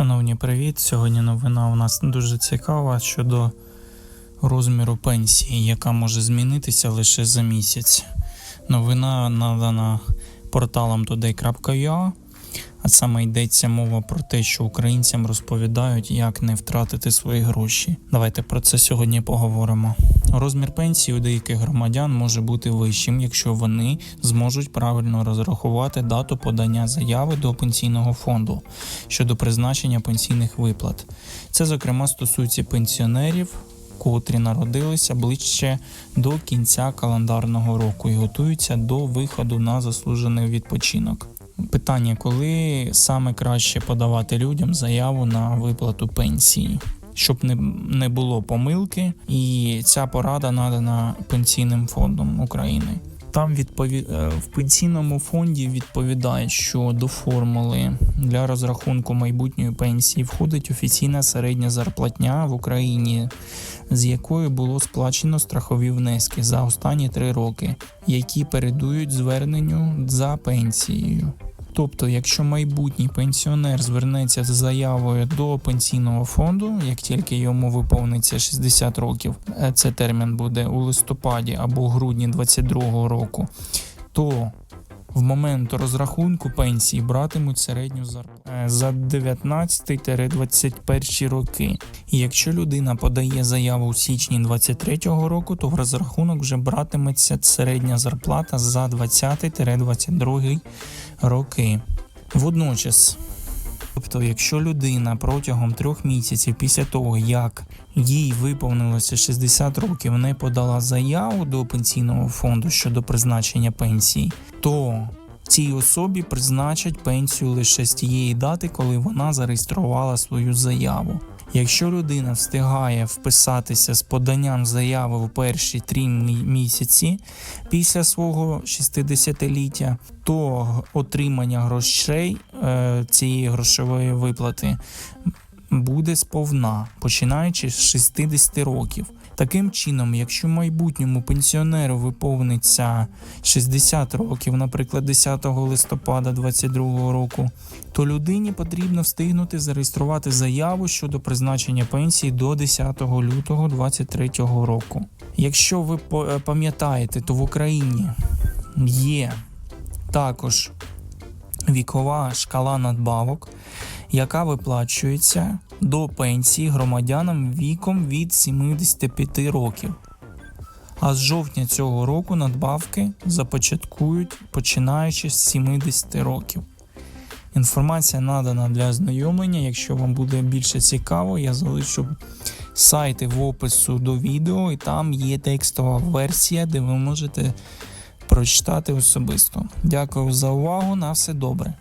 Шановні, привіт! Сьогодні новина у нас дуже цікава щодо розміру пенсії, яка може змінитися лише за місяць. Новина надана порталом today.ua, а саме йдеться мова про те, що українцям розповідають, як не втратити свої гроші. Давайте про це сьогодні поговоримо. Розмір пенсії у деяких громадян може бути вищим, якщо вони зможуть правильно розрахувати дату подання заяви до пенсійного фонду щодо призначення пенсійних виплат. Це, зокрема, стосується пенсіонерів, котрі народилися ближче до кінця календарного року і готуються до виходу на заслужений відпочинок. Питання, коли саме краще подавати людям заяву на виплату пенсії, щоб не, не було помилки, і ця порада надана пенсійним фондом України. Там відпові... е, в пенсійному фонді відповідають, що до формули для розрахунку майбутньої пенсії входить офіційна середня зарплатня в Україні, з якої було сплачено страхові внески за останні три роки, які передують зверненню за пенсією. Тобто, якщо майбутній пенсіонер звернеться з заявою до пенсійного фонду, як тільки йому виповниться 60 років, е, це термін буде у листопаді або грудні 22 року, то в момент розрахунку пенсії братимуть середню зарплату е, за 19-21 роки. І якщо людина подає заяву у січні 23 року, то в розрахунок вже братиметься середня зарплата за 20-22 роки. Водночас, тобто, якщо людина протягом трьох місяців після того, як їй виповнилося 60 років, не подала заяву до пенсійного фонду щодо призначення пенсії, то цій особі призначать пенсію лише з тієї дати, коли вона зареєструвала свою заяву. Якщо людина встигає вписатися з поданням заяви в перші три місяці після свого 60-ліття, то отримання грошей е, цієї грошової виплати буде сповна, починаючи з 60 років. Таким чином, якщо майбутньому пенсіонеру виповниться 60 років, наприклад, 10 листопада 2022 року, то людині потрібно встигнути зареєструвати заяву щодо призначення пенсії до 10 лютого 2023 року. Якщо ви е, пам'ятаєте, то в Україні є також вікова шкала надбавок, яка виплачується до пенсії громадянам віком від 75 років. А з жовтня цього року надбавки започаткують починаючи з 70 років. Інформація надана для ознайомлення. Якщо вам буде більше цікаво, я залишу сайти в опису до відео, і там є текстова версія, де ви можете прочитати особисто. Дякую за увагу. На все добре.